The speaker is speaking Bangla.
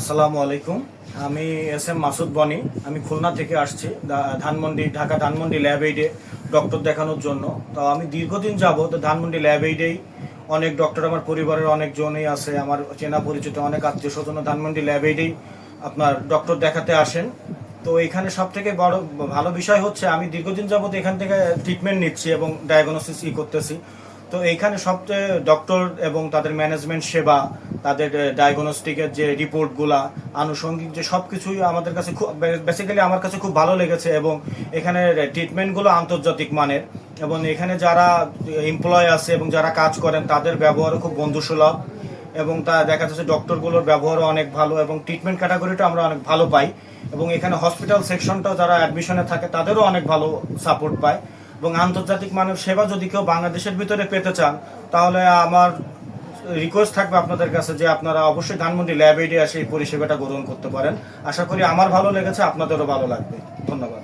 আসসালামু আলাইকুম। আমি এস এম মাসুদ বনি। আমি খুলনা থেকে আসছি ধানমন্ডি, ঢাকা ধানমন্ডি ল্যাব এইডে ডক্টর দেখানোর জন্য। তো আমি দীর্ঘদিন যাব তো ধানমন্ডি ল্যাব এইডেই অনেক ডক্টর আমার পরিবারের অনেকজনই আছে, আমার চেনা পরিচিত অনেক আত্মীয় স্বজন ধানমন্ডি ল্যাব এইডেই আপনার ডক্টর দেখাতে আসেন। তো এখানে সব থেকে বড়, ভালো বিষয় হচ্ছে আমি দীর্ঘদিন যাবত এখান থেকে ট্রিটমেন্ট নিচ্ছি এবং ডায়াগনোসিস ই করতেছি। তো এইখানে সবচেয়ে ডক্টর এবং তাদের ম্যানেজমেন্ট সেবা তাদের ডায়াগনস্টিকের যে রিপোর্টগুলা আনুষঙ্গিক যে সব কিছুই আমাদের কাছে খুব বেসিক্যালি আমার কাছে খুব ভালো লেগেছে এবং এখানে ট্রিটমেন্টগুলো আন্তর্জাতিক মানের এবং এখানে যারা এমপ্লয় আছে এবং যারা কাজ করেন, তাদের ব্যবহারও খুব বন্ধুসুলভ এবং তা দেখা যাচ্ছে ডক্টরগুলোর ব্যবহারও অনেক ভালো এবং ট্রিটমেন্ট ক্যাটাগরিটা আমরা অনেক ভালো পাই এবং এখানে হসপিটাল সেকশনটাও যারা অ্যাডমিশনে থাকে, তাদেরও অনেক ভালো সাপোর্ট পায় এবং আন্তর্জাতিক মানব সেবা যদি কেউ বাংলাদেশের ভিতরে পেতে চান, তাহলে আমার রিকোয়েস্ট থাকবে আপনাদের কাছে যে আপনারা অবশ্যই ধানমন্ডি ল্যাব আসে এই পরিষেবাটা গ্রহণ করতে পারেন। আশা করি আমার ভালো লেগেছে, আপনাদেরও ভালো লাগবে। ধন্যবাদ।